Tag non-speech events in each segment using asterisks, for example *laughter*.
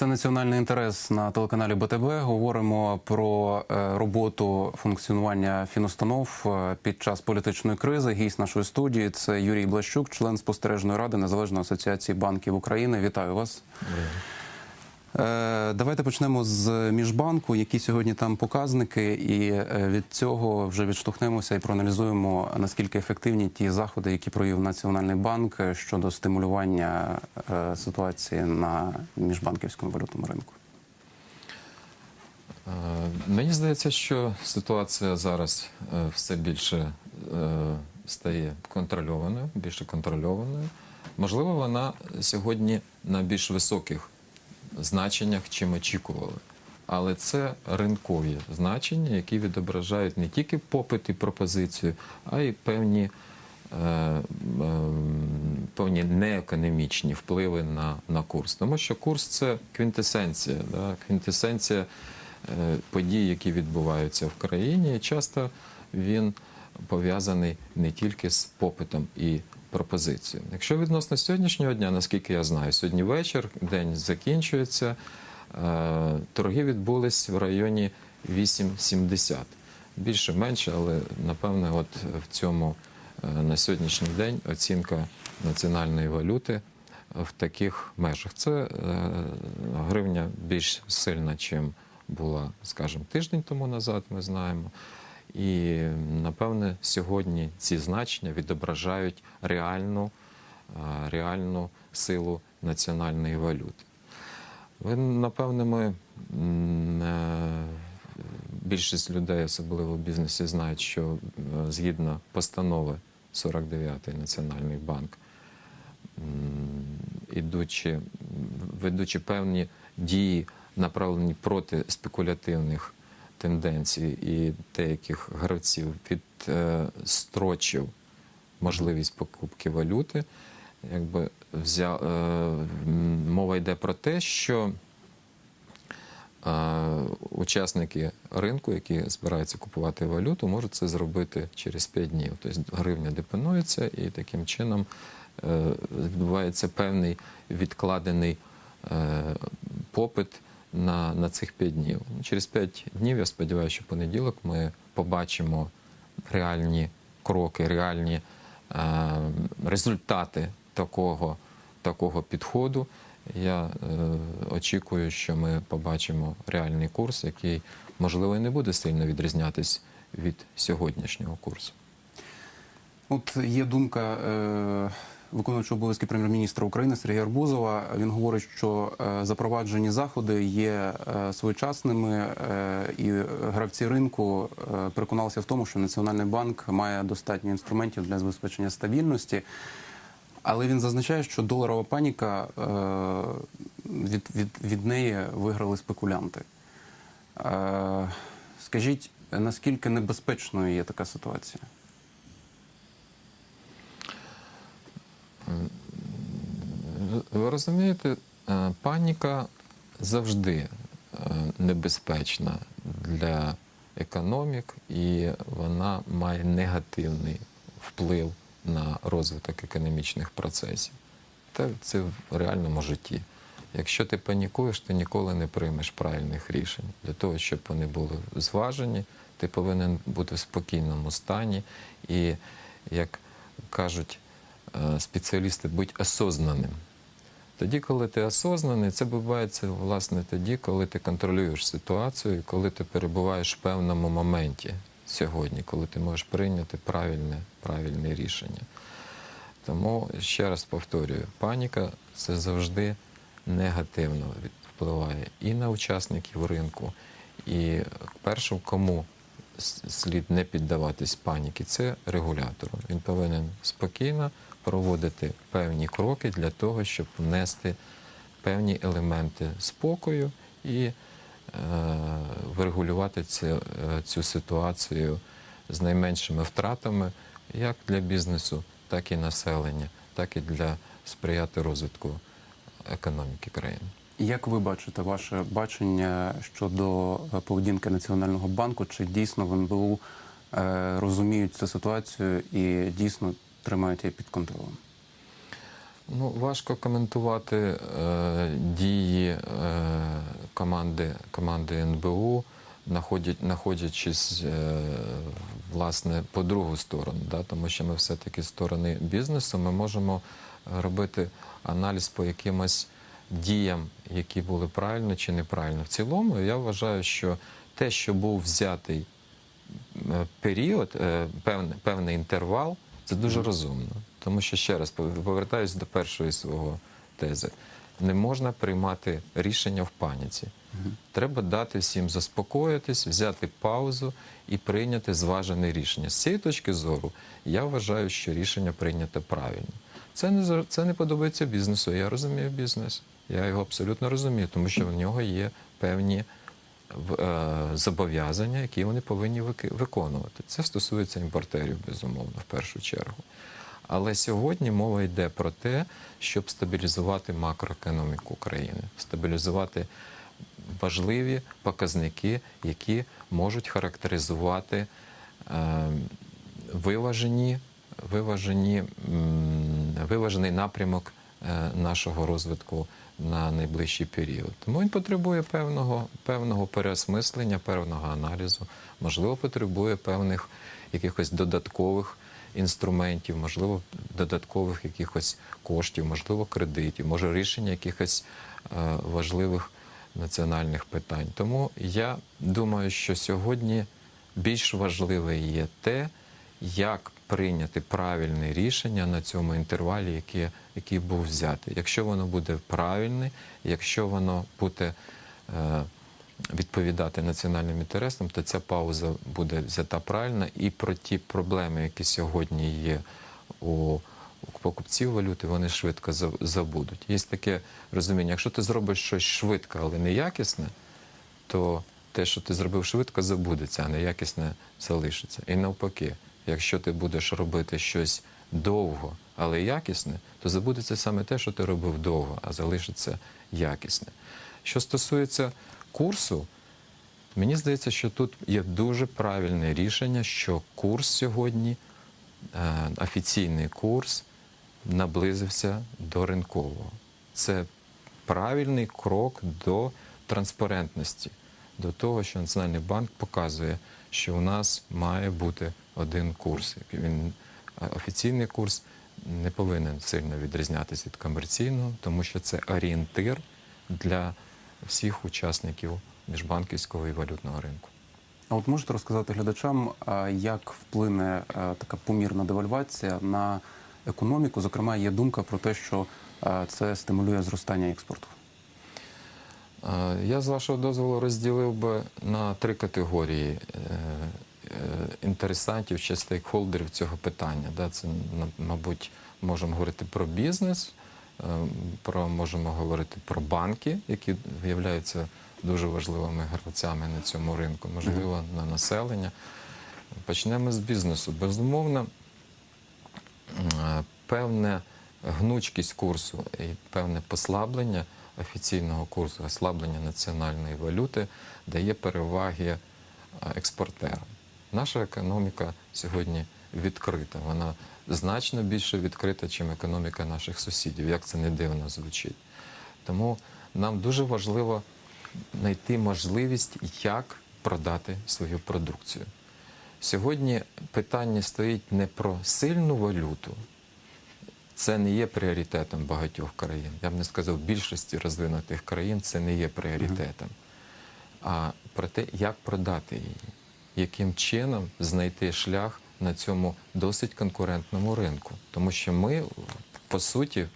Це національний інтерес на телеканалі БТБ. Говоримо про е, роботу функціонування фінустанов е, під час політичної кризи. Гість нашої студії це Юрій Блащук, член спостережної ради Незалежної асоціації банків України. Вітаю вас. Е, Давайте почнемо з міжбанку. Які сьогодні там показники, і е, від цього вже відштовхнемося і проаналізуємо наскільки ефективні ті заходи, які провів Національний банк е, щодо стимулювання е, ситуації на міжбанківському валютному ринку. Е, Мені здається, що ситуація зараз е, все більше е, стає контрольованою, більше контрольованою. Можливо, вона сьогодні на більш високих значеннях, чим очікували. Але це ринкові значення, які відображають не тільки попит і пропозицію, а й певні, е, ем, певні неекономічні впливи на, на курс. Тому що курс це квінтесенція, да? квінтесенція е, подій, які відбуваються в країні, і часто він пов'язаний не тільки з попитом і пропозицією. Якщо відносно сьогоднішнього дня, наскільки я знаю, сьогодні вечір, день закінчується, е, торги відбулись в районі 8,70. Більше менше, але напевне, от в цьому е, на сьогоднішній день оцінка національної валюти в таких межах. Це е, гривня більш сильна, чим була, скажімо, тиждень тому назад, ми знаємо. І напевне сьогодні ці значення відображають реальну, е, реальну силу національної валюти. Ви, напевне, ми е, більшість людей, особливо в бізнесі, знають, що е, згідно постанови 49-ї Національний банк, ідучи, ведучи певні дії, направлені проти спекулятивних тенденцій і деяких гравців, відстрочив можливість покупки валюти. Якби взя... е, мова йде про те, що е, учасники ринку, які збираються купувати валюту, можуть це зробити через 5 днів. Тобто гривня депонується і таким чином е, відбувається певний відкладений е, попит на, на цих 5 днів. Через 5 днів, я сподіваюся, що понеділок ми побачимо реальні кроки, реальні е, результати такого, такого підходу. Я е, очікую, що ми побачимо реальний курс, який, можливо, і не буде сильно відрізнятись від сьогоднішнього курсу. От є думка е, виконуючого обов'язки прем'єр-міністра України Сергія Арбузова. Він говорить, що е, запроваджені заходи є е, своєчасними, е, і гравці ринку переконалися в тому, що Національний банк має достатньо інструментів для забезпечення стабільності. Але він зазначає, що доларова паніка від, від, від неї виграли спекулянти. Скажіть, наскільки небезпечною є така ситуація? Ви розумієте, е, паніка завжди е, небезпечна для економік, і вона має негативний вплив на розвиток економічних процесів. Та це в реальному житті. Якщо ти панікуєш, ти ніколи не приймеш правильних рішень. Для того, щоб вони були зважені, ти повинен бути в спокійному стані і, як кажуть е, спеціалісти, бути осознаним. Тоді, коли ти осознаний, це відбувається власне тоді, коли ти контролюєш ситуацію, коли ти перебуваєш в певному моменті сьогодні, коли ти можеш прийняти правильне, правильне рішення. Тому ще раз повторюю, паніка це завжди негативно впливає і на учасників ринку, і першим, кому слід не піддаватись паніки, це регулятор. Він повинен спокійно проводити певні кроки для того, щоб внести певні елементи спокою і е, врегулювати цю, е, цю ситуацію з найменшими втратами як для бізнесу, так і населення, так і для сприяти розвитку економіки країни. Як ви бачите ваше бачення щодо е, поведінки Національного банку? Чи дійсно в НБУ е, розуміють цю ситуацію і дійсно тримають її під контролем? Ну, важко коментувати е, дії е, команди, команди НБУ, знаходячись е, власне по другу сторону, да? тому що ми все-таки сторони бізнесу ми можемо робити аналіз по якимось діям, які були правильно чи неправильно. В цілому я вважаю, що те, що був взятий е, період, е, певний, певний інтервал, це дуже розумно. Тому що ще раз пов- повертаюся до першої свого тези. Не можна приймати рішення в паніці. Треба дати всім заспокоїтись, взяти паузу і прийняти зважене рішення. З цієї точки зору я вважаю, що рішення прийнято правильно. Це не це не подобається бізнесу. Я розумію бізнес. Я його абсолютно розумію, тому що в нього є певні е, зобов'язання, які вони повинні виконувати. Це стосується імпортерів, безумовно, в першу чергу. Але сьогодні мова йде про те, щоб стабілізувати макроекономіку країни, стабілізувати важливі показники, які можуть характеризувати е, виважені, виважені, виважений напрямок е, нашого розвитку на найближчий період. Тому він потребує певного, певного переосмислення, певного аналізу, можливо, потребує певних якихось додаткових інструментів, можливо, додаткових якихось коштів, можливо, кредитів, може рішення якихось е, важливих національних питань. Тому я думаю, що сьогодні більш важливе є те, як прийняти правильне рішення на цьому інтервалі, який, який був взятий. Якщо воно буде правильне, якщо воно буде е, відповідати національним інтересам, то ця пауза буде взята правильно. І про ті проблеми, які сьогодні є у покупців валюти, вони швидко за- забудуть. Є таке розуміння, якщо ти зробиш щось швидко, але неякісне, то те, що ти зробив швидко, забудеться, а неякісне залишиться. І навпаки, якщо ти будеш робити щось довго, але якісне, то забудеться саме те, що ти робив довго, а залишиться якісне. Що стосується курсу, мені здається, що тут є дуже правильне рішення, що курс сьогодні, е, офіційний курс, наблизився до ринкового. Це правильний крок до транспарентності, до того, що Національний банк показує, що у нас має бути один курс. Він е, офіційний курс не повинен сильно відрізнятися від комерційного, тому що це орієнтир для всіх учасників міжбанківського і валютного ринку. А от можете розказати глядачам, як вплине е, така помірна девальвація на економіку? Зокрема, є думка про те, що е, це стимулює зростання експорту. Е, Я з вашого дозволу розділив би на три категорії е, е, інтересантів чи стейкхолдерів цього питання. Да, Це, мабуть, можемо говорити про бізнес, е, про можемо говорити про банки, які являються дуже важливими гравцями на цьому ринку, можливо, на населення. Почнемо з бізнесу. Безумовно, е, певна гнучкість курсу і певне послаблення офіційного курсу, ослаблення національної валюти дає переваги е, експортерам. Наша економіка сьогодні відкрита. Вона значно більше відкрита, ніж економіка наших сусідів, як це не дивно звучить. Тому нам дуже важливо знайти можливість, як продати свою продукцію. Сьогодні питання стоїть не про сильну валюту. Це не є пріоритетом багатьох країн. Я б не сказав, більшості розвинутих країн це не є пріоритетом. А про те, як продати її, яким чином знайти шлях на цьому досить конкурентному ринку. Тому що ми, по суті,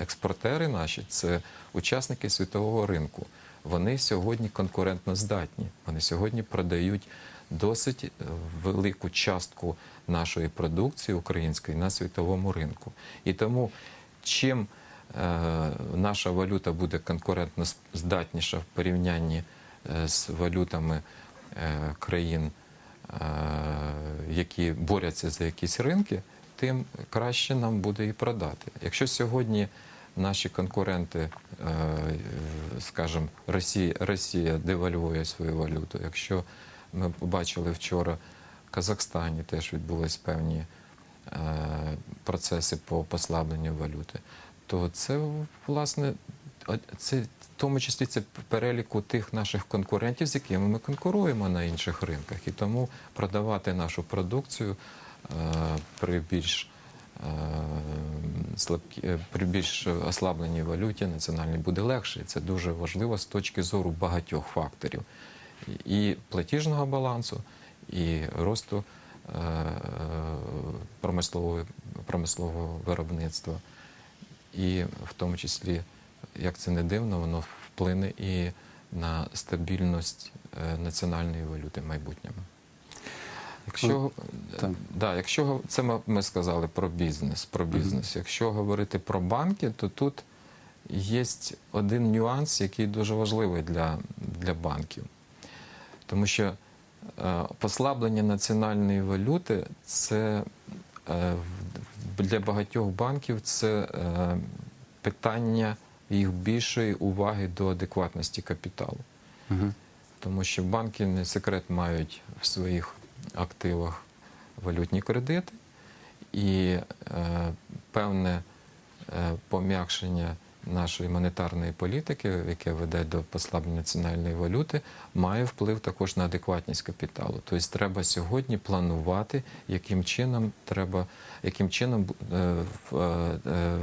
експортери наші це учасники світового ринку. Вони сьогодні конкурентно здатні. Вони сьогодні продають досить велику частку нашої продукції української на світовому ринку. І тому чим е, наша валюта буде конкурентно здатніша в порівнянні е, з валютами країн, е, які борються за якісь ринки, тим краще нам буде і продати. Якщо сьогодні наші конкуренти, е, скажімо, Росія, Росія девальвує свою валюту, якщо ми побачили вчора в Казахстані теж відбулись певні е, процеси по послабленню валюти, то це власне це тому числі це переліку тих наших конкурентів, з якими ми конкуруємо на інших ринках. І тому продавати нашу продукцію е, при більш е, е, при більш ослабленій валюті національній буде легше. Це дуже важливо з точки зору багатьох факторів і платіжного балансу, і росту е, промислового, промислового виробництва. І в тому числі, як це не дивно, воно вплине і на стабільність е, національної валюти в майбутньому. Якщо, так. е, да, якщо це ми, ми сказали про бізнес, про бізнес. Якщо говорити про банки, то тут є один нюанс, який дуже важливий для, для банків. Тому що е, послаблення національної валюти це е, для багатьох банків це е, питання їх більшої уваги до адекватності капіталу. Угу. Тому що банки не секрет мають в своїх активах валютні кредити, і е, певне е, пом'якшення нашої монетарної політики, яке веде до послаблення національної валюти, має вплив також на адекватність капіталу. Тобто треба сьогодні планувати, яким чином треба, яким чином е, е, е,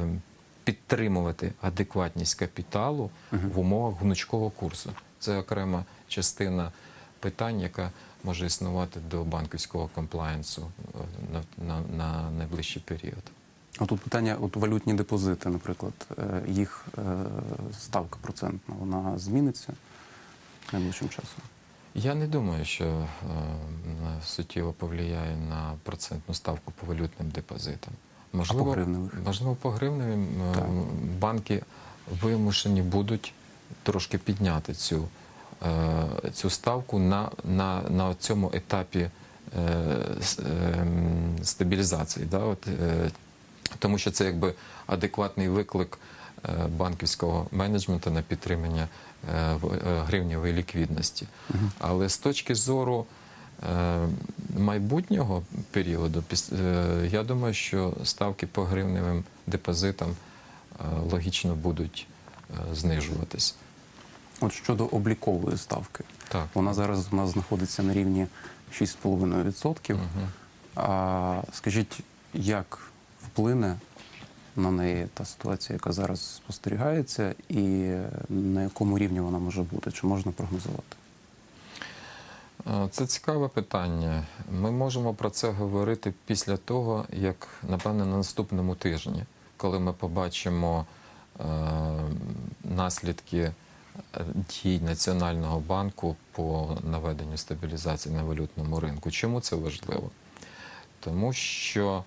підтримувати адекватність капіталу в умовах гнучкого курсу. Це окрема частина питань, яка може існувати до банківського комплаєнсу е, на, на, на найближчий період. А тут питання: от валютні депозити, наприклад, е, їх е, ставка процентна, вона зміниться найближчим часом. Я не думаю, що е, суттєво повлияє на процентну ставку по валютним депозитам. По гривневих? можливо, по гривневим е, банки вимушені будуть трошки підняти цю, е, цю ставку на, на, на цьому етапі е, стабілізації. Да? От, тому що це якби адекватний виклик банківського менеджменту на підтримання гривневої ліквідності. Але з точки зору майбутнього періоду, е, я думаю, що ставки по гривневим депозитам е, логічно будуть е, знижуватись. От щодо облікової ставки, Так. вона зараз у нас знаходиться на рівні 6,5%. Мгм. А скажіть, як вплине на неї та ситуація, яка зараз спостерігається, і на якому рівні вона може бути? Чи можна прогнозувати? Е, Це цікаве питання. Ми можемо про це говорити після того, як, напевне, на наступному тижні, коли ми побачимо е, наслідки е, дій Національного банку по наведенню стабілізації на валютному ринку. Чому це важливо? Тому що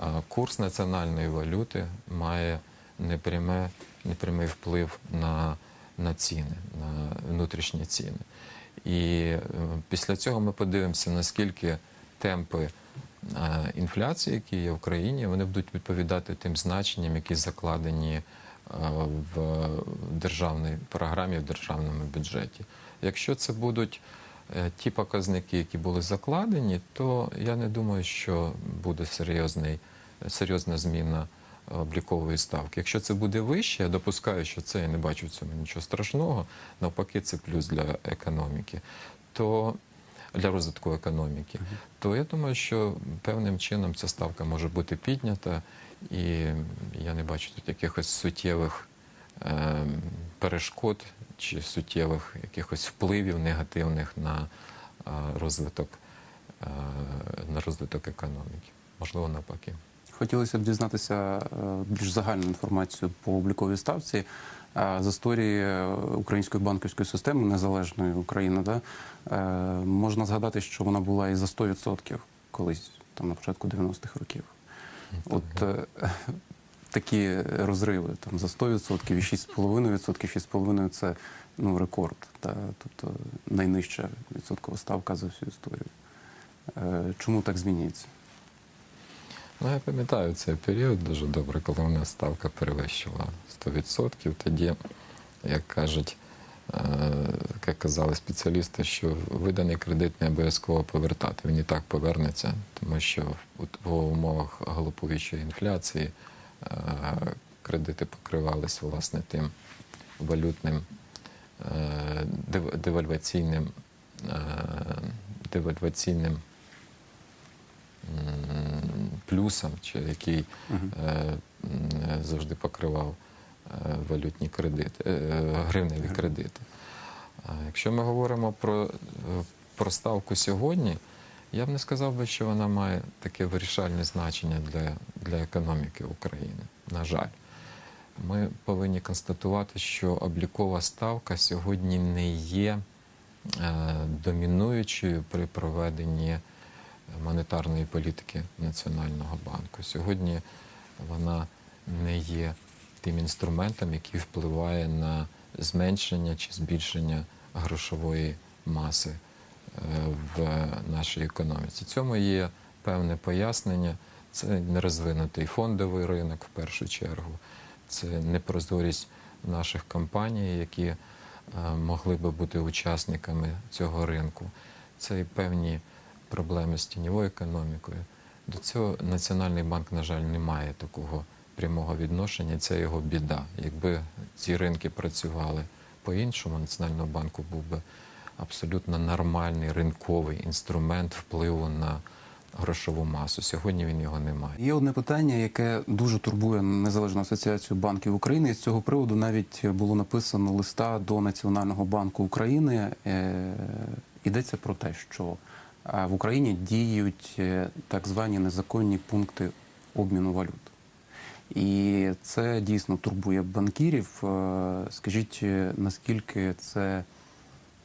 е, курс національної валюти має непряме, непрямий вплив на, на ціни, на внутрішні ціни. І е, після цього ми подивимося, наскільки темпи е, інфляції, які є в країні, вони будуть відповідати тим значенням, які закладені е, в державній програмі, в державному бюджеті. Якщо це будуть ті показники, які були закладені, то я не думаю, що буде серйозна зміна облікової ставки. Якщо це буде вище, я допускаю, що це я не бачу в цьому нічого страшного. Навпаки, це плюс для економіки, то для розвитку економіки, то я думаю, що певним чином ця ставка може бути піднята, і я не бачу тут якихось суттєвих е, перешкод чи суттєвих якихось впливів негативних на е, розвиток, е, на розвиток економіки. Можливо, навпаки. Хотілося б дізнатися е, більш загальну інформацію по обліковій ставці. Е, З історії е, української банківської системи незалежної України, да, можна згадати, що вона була і за 100% колись, там на початку 90-х років. От е, *laughs* такі розриви там за 100% і 6,5%, 6,5% це ну, рекорд, та, тобто найнижча відсоткова ставка за всю історію. Чому так змінюється? Ну, я пам'ятаю цей період дуже добре, коли у нас ставка перевищила 100%. Тоді, як кажуть, е, як казали спеціалісти, що виданий кредит не обов'язково повертати. Він і так повернеться, тому що в, умовах галопуючої інфляції е, кредити покривались власне тим валютним е, девальваційним, девальваційним плюсом, чи який е, завжди покривав е, валютні кредити, е, гривневі кредити. А якщо ми говоримо про, е, про ставку сьогодні, я б не сказав би, що вона має таке вирішальне значення для, для економіки України. На жаль, ми повинні констатувати, що облікова ставка сьогодні не є е, домінуючою при проведенні монетарної політики Національного банку. Сьогодні вона не є тим інструментом, який впливає на зменшення чи збільшення грошової маси е, в нашій економіці. Цьому є певне пояснення. Це нерозвинутий фондовий ринок в першу чергу, це непрозорість наших компаній, які е, могли би бути учасниками цього ринку. Це і певні проблеми з тіньовою економікою. До цього Національний банк, на жаль, не має такого прямого відношення. Це його біда. Якби ці ринки працювали по-іншому, Національного банку був би абсолютно нормальний ринковий інструмент впливу на грошову масу. Сьогодні він його не має. Є одне питання, яке дуже турбує Незалежну асоціацію банків України. І з цього приводу навіть було написано листа до Національного банку України. Е, Йдеться про те, що в Україні діють е, так звані незаконні пункти обміну валют. І це дійсно турбує банкірів. Е, Скажіть, е, наскільки це,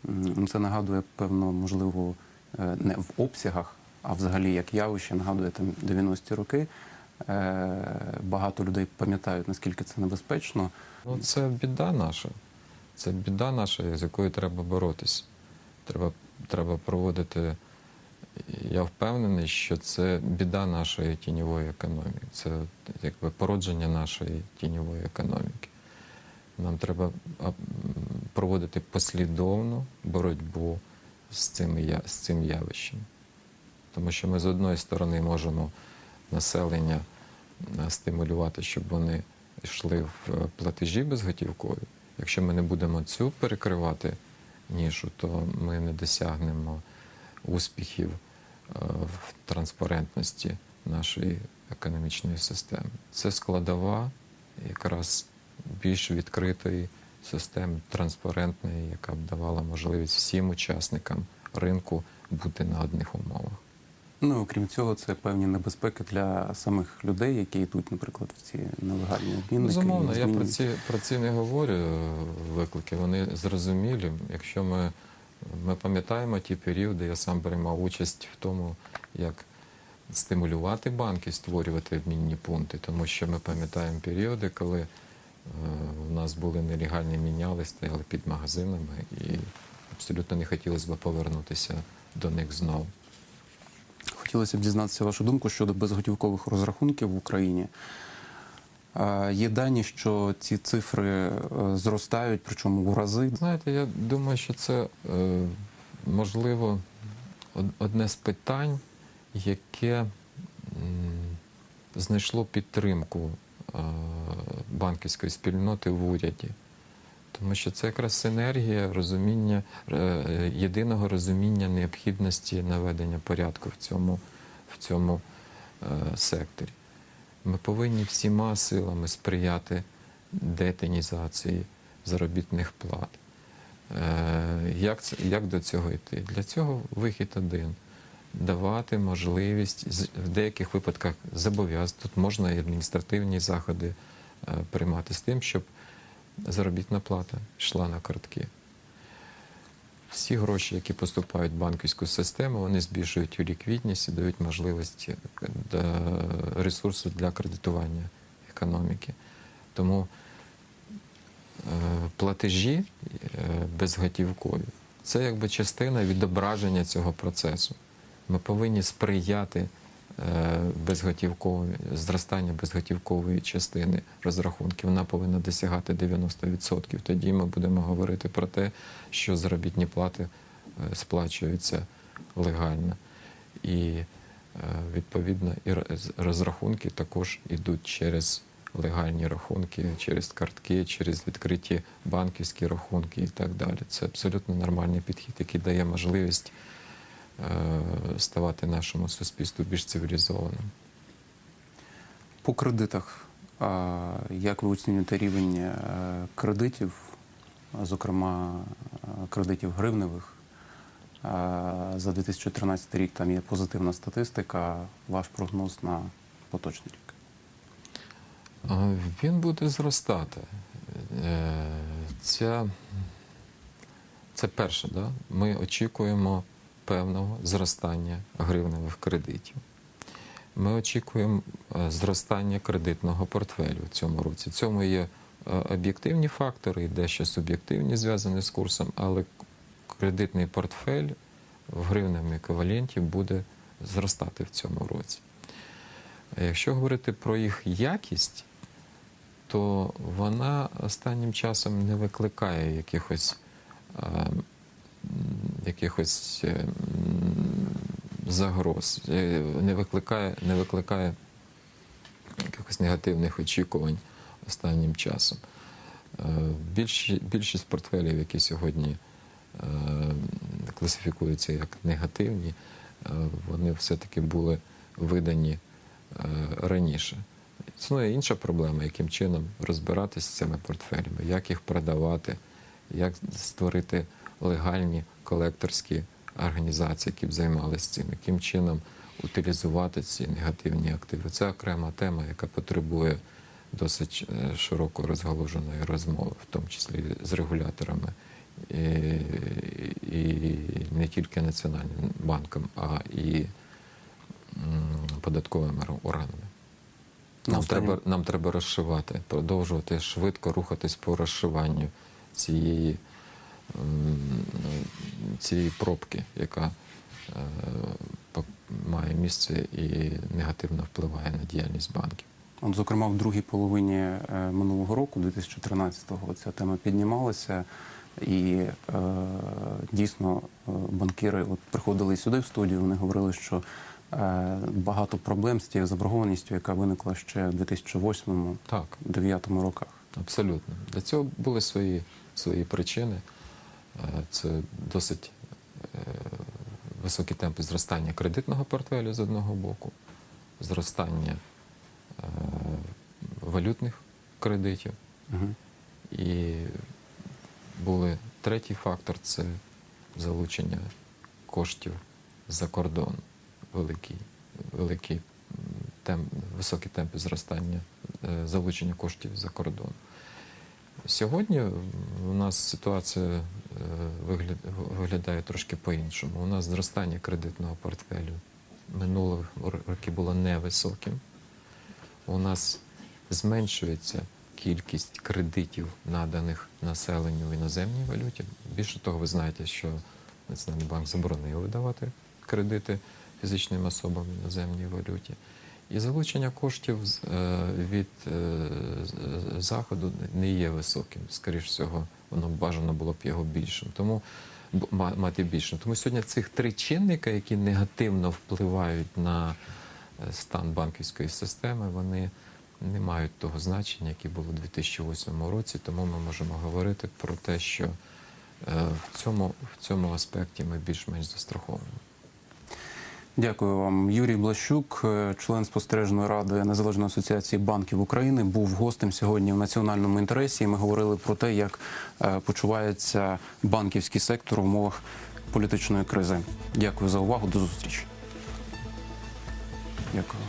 ну, це нагадує, певно, можливо, не в обсягах, а взагалі як явище, нагадує там 90-ті роки. Багато людей пам'ятають, наскільки це небезпечно. Ну, це біда наша. Це біда наша, з якою треба боротися. Треба, треба проводити. Я впевнений, що це біда нашої тіньової економіки. Це якби породження нашої тіньової економіки. Нам треба проводити послідовну боротьбу з цим, з цим явищем. Тому що ми з одної сторони можемо населення е, стимулювати, щоб вони йшли в е, платежі безготівкові. Якщо ми не будемо цю перекривати нішу, то ми не досягнемо успіхів в транспарентності нашої економічної системи. Це складова якраз більш відкритої системи, транспарентної, яка б давала можливість всім учасникам ринку бути на одних умовах. Ну, окрім цього, це певні небезпеки для самих людей, які йдуть, наприклад, в ці нелегальні обмінники. Безумовно, я про ці, про ці не говорю е, виклики. Вони зрозумілі. Якщо ми, ми пам'ятаємо ті періоди, я сам приймав участь в тому, як стимулювати банки, створювати обмінні пункти, тому що ми пам'ятаємо періоди, коли е, у нас були нелегальні міняли, стояли під магазинами, і абсолютно не хотілося б повернутися до них знову. Хотілося б дізнатися вашу думку щодо безготівкових розрахунків в Україні. Є дані, що ці цифри е, зростають, причому у рази. Знаєте, я думаю, що це е, можливо одне з питань, яке знайшло підтримку е, банківської спільноти в уряді. Тому що це якраз синергія розуміння, єдиного розуміння необхідності наведення порядку в цьому, в цьому секторі. Ми повинні всіма силами сприяти детінізації заробітних плат. Е, Як, це, як до цього йти? Для цього вихід один. Давати можливість в деяких випадках зобов'язати. Тут можна і адміністративні заходи е, приймати з тим, щоб заробітна плата йшла на картки. Всі гроші, які поступають в банківську систему, вони збільшують ліквідність і дають можливість е, ресурсу для кредитування економіки. Тому е, платежі е, безготівкові це якби частина відображення цього процесу. Ми повинні сприяти безготівкової, зростанню безготівкової частини розрахунків. Вона повинна досягати 90%. Тоді ми будемо говорити про те, що заробітні плати е, сплачуються легально. І е, відповідно і розрахунки також йдуть через легальні рахунки через картки, через відкриті банківські рахунки і так далі. Це абсолютно нормальний підхід, який дає можливість е, ставати нашому суспільству більш цивілізованим. По кредитах, як ви оцінюєте рівень е, кредитів, зокрема е, кредитів гривневих? За 2013 рік там є позитивна статистика. Ваш прогноз на поточний рік? Він буде зростати. Е, Ця, це перше, да? ми очікуємо певного зростання гривневих кредитів. Ми очікуємо е, зростання кредитного портфелю в цьому році. В цьому є е, об'єктивні фактори і дещо суб'єктивні зв'язані з курсом, але кредитний портфель в гривневому еквіваленті буде зростати в цьому році. Якщо говорити про їх якість, то вона останнім часом не викликає якихось, е, м, якихось е, загроз, е, не викликає, не викликає якихось негативних очікувань останнім часом. Е, більші- більшість портфелів, які сьогодні класифікуються як негативні, вони все-таки були видані раніше. Існує інша проблема, яким чином розбиратися з цими портфелями, як їх продавати, як створити легальні колекторські організації, які б займалися цим, яким чином утилізувати ці негативні активи. Це окрема тема, яка потребує досить е, широко розгалуженої розмови, в тому числі з регуляторами. І, і не тільки Національним банком, а і податковими органами. Нам треба, нам треба розшивати, продовжувати швидко рухатись по розшиванню цієї, цієї пробки, яка е, має місце і негативно впливає на діяльність банків. От, зокрема, в другій половині е, минулого року, 2013-го, ця тема піднімалася, і е, дійсно е, банкіри от, приходили сюди в студію. Вони говорили, що е, багато проблем з тією заборгованістю, яка виникла ще в 2008-2009 Так, роках. абсолютно. Для цього були свої, свої причини. Е, Це досить е, високі темпи зростання кредитного портфелю з одного боку, зростання е, валютних кредитів. Угу. І були третій фактор це залучення коштів за кордон. Великий м, темп, високі темпи зростання залучення коштів за кордон. Сьогодні у нас ситуація виглядає трошки по-іншому. У нас зростання кредитного портфелю минулих роки було невисоким. У нас зменшується кількість кредитів, наданих населенню в іноземній валюті. Більше того, ви знаєте, що Національний банк заборонив видавати кредити фізичним особам в іноземній валюті. І залучення коштів е, від е, заходу не є високим. Скоріше всього, воно бажано було б його більшим. Тому мати більшим. Тому сьогодні цих три чинника, які негативно впливають на е, стан банківської системи, вони не мають того значення, яке було у 2008 році. Тому ми можемо говорити про те, що е, в цьому, в цьому аспекті ми більш-менш застраховані. Дякую вам. Юрій Блащук, е, член спостережної ради Незалежної асоціації банків України, був гостем сьогодні в національному інтересі. Ми говорили про те, як е, почувається банківський сектор в умовах політичної кризи. Дякую за увагу. До зустрічі. Дякую.